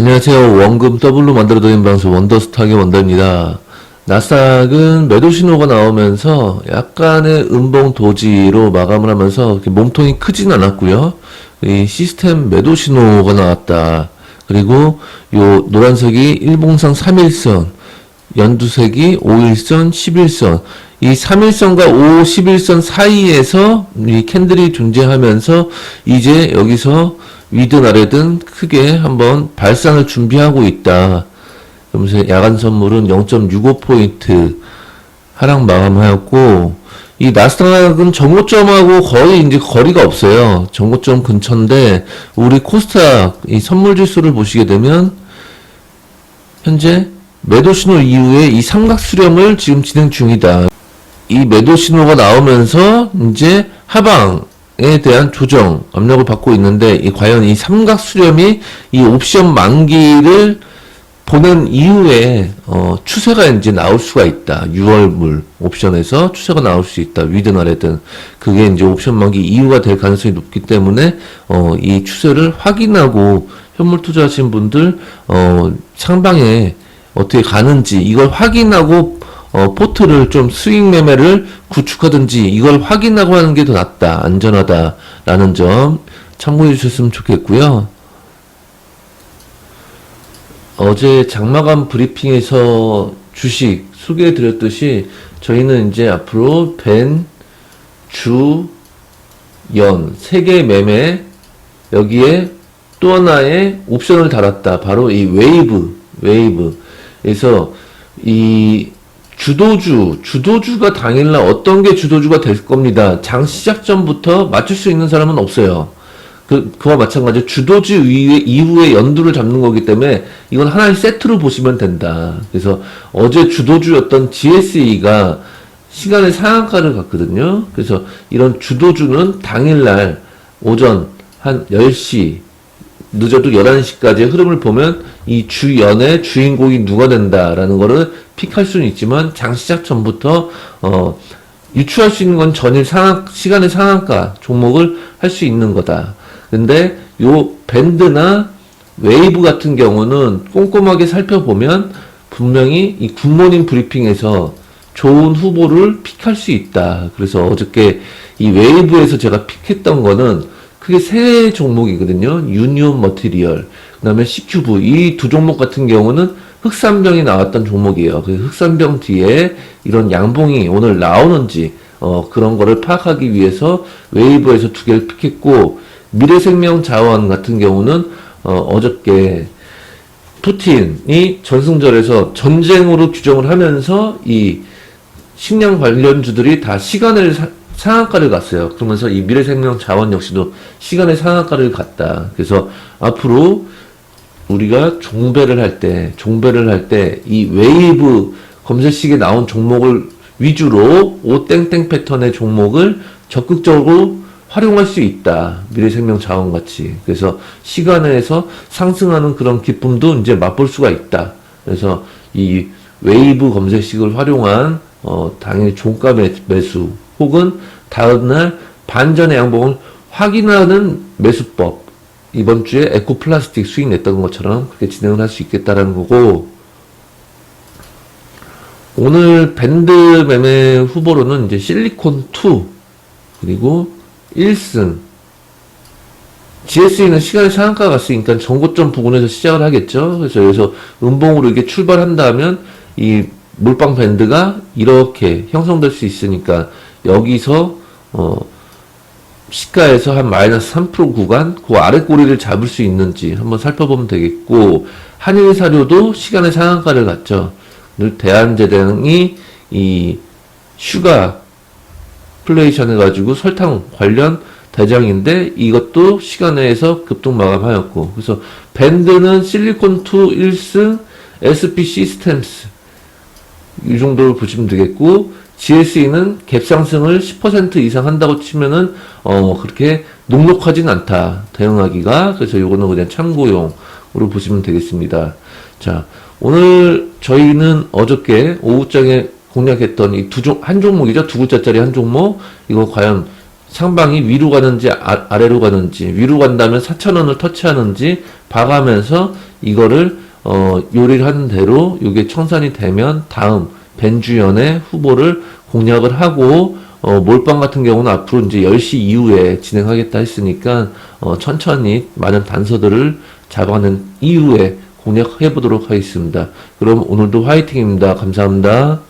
안녕하세요. 원금 더블로 만들어드린 방송 원더스탁의 원더입니다. 나스닥은 매도 신호가 나오면서 약간의 음봉 도지로 마감을 하면서 몸통이 크진 않았고요. 이 시스템 매도 신호가 나왔다. 그리고 요 노란색이 일봉상 3일선, 연두색이 5일선, 11선. 이 3일선과 5, 11선 사이에서 이 캔들이 존재하면서 이제 여기서 위든 아래든 크게 한번 발상을 준비하고 있다. 그러면서 야간 선물은 0.65포인트 하락 마감하였고, 이 나스닥은 정고점하고 거의 이제 거리가 없어요. 정고점 근처인데, 우리 코스닥 이 선물 지수를 보시게 되면, 현재 매도 신호 이후에 이 삼각 수렴을 지금 진행 중이다. 이 매도 신호가 나오면서 이제 하방에 대한 조정 압력을 받고 있는데 이 과연 이 삼각 수렴이 이 옵션 만기를 보낸 이후에 어, 추세가 이제 나올 수가 있다. 6월물 옵션에서 추세가 나올 수 있다. 위든 아래든 그게 이제 옵션 만기 이후가 될 가능성이 높기 때문에 어, 이 추세를 확인하고 현물 투자하신 분들 어, 상방에 어떻게 가는지 이걸 확인하고 어, 포트를 좀 스윙 매매를 구축하든지 이걸 확인하고 하는 게 더 낫다, 안전하다라는 점 참고해 주셨으면 좋겠고요. 어제 장마감 브리핑에서 주식 소개해 드렸듯이 저희는 이제 앞으로 벤, 주, 연, 세 개의 매매 여기에 또 하나의 옵션을 달았다. 바로 이 웨이브, 웨이브. 그래서 이 주도주, 주도주가 당일날 어떤 게 주도주가 될 겁니다. 장 시작 전부터 맞출 수 있는 사람은 없어요. 그, 그와 마찬가지로 주도주 이후에, 연두를 잡는 거기 때문에 이건 하나의 세트로 보시면 된다. 그래서 어제 주도주였던 GSE가 시간의 상한가를 갔거든요. 그래서 이런 주도주는 당일날 오전 한 10시, 늦어도 11시까지의 흐름을 보면 이 주연의 주인공이 누가 된다라는 거를 픽할 수는 있지만 장 시작 전부터 어 유추할 수 있는 건 전일 상한 시간의 상한가 종목을 할 수 있는 거다. 근데 요 밴드나 웨이브 같은 경우는 꼼꼼하게 살펴보면 분명히 이 굿모닝 브리핑에서 좋은 후보를 픽할 수 있다. 그래서 어저께 이 웨이브에서 제가 픽했던 거는 크게 세 종목이거든요. 유니온 머티리얼, 그 다음에 CQV. 이 두 종목 같은 경우는 흑산병이 나왔던 종목이에요. 그 흑산병 뒤에 이런 양봉이 오늘 나오는지, 어, 그런 거를 파악하기 위해서 웨이브에서 두 개를 픽했고, 미래생명 자원 같은 경우는, 어, 어저께 푸틴이 전승절에서 전쟁으로 규정을 하면서 이 식량 관련주들이 다 시간을 사- 상한가를 갔어요. 그러면서 이 미래생명 자원 역시도 시간의 상한가를 갔다. 그래서 앞으로 우리가 종배를 할 때, 종배를 할 때 이 웨이브 검색식에 나온 종목을 위주로 오땡땡 패턴의 종목을 적극적으로 활용할 수 있다. 미래생명 자원 같이. 그래서 시간에서 상승하는 그런 기쁨도 이제 맛볼 수가 있다. 그래서 이 웨이브 검색식을 활용한 어, 당연히 종가 매, 매수 혹은 다음날 반전의 양봉을 확인하는 매수법 이번 주에 에코 플라스틱 수익 냈던 것처럼 그렇게 진행을 할 수 있겠다라는 거고 오늘 밴드 매매 후보로는 이제 실리콘 2 그리고 1승 GSE는 시간의 상한가 갔으니까 전고점 부근에서 시작을 하겠죠. 그래서 여기서 음봉으로 이게 출발한다면 이 몰빵 밴드가 이렇게 형성될 수 있으니까 여기서 어 시가에서 한 마이너스 3% 구간 그 아래 꼬리를 잡을 수 있는지 한번 살펴보면 되겠고 한일 사료도 시간의 상한가를. 늘 대한제당이 이 슈가 플레이션 해가지고 설탕 관련 대장인데 이것도 시간에서 급등 마감하였고 그래서 밴드는 실리콘 2 1승 SP 시스템스 이 정도로 보시면 되겠고 GSE는 갭 상승을 10% 이상 한다고 치면은 어 그렇게 녹록하진 않다. 대응하기가 그래서 요거는 그냥 참고용으로 보시면 되겠습니다. 자 오늘 저희는 어저께 오후장에 공략했던 이 두종한 종목이죠? 두 글자짜리 한 종목. 이거 과연 상방이 위로 가는지 아, 아래로 가는지 위로 간다면 4천원을 터치하는지 봐가면서 이거를 어, 요리를 하는 대로 이게 청산이 되면 다음 벤주연의 후보를 공략을 하고 어, 몰빵 같은 경우는 앞으로 이제 10시 이후에 진행하겠다 했으니까 어, 천천히 많은 단서들을 잡아낸 이후에 공략해 보도록 하겠습니다. 그럼 오늘도 화이팅입니다. 감사합니다.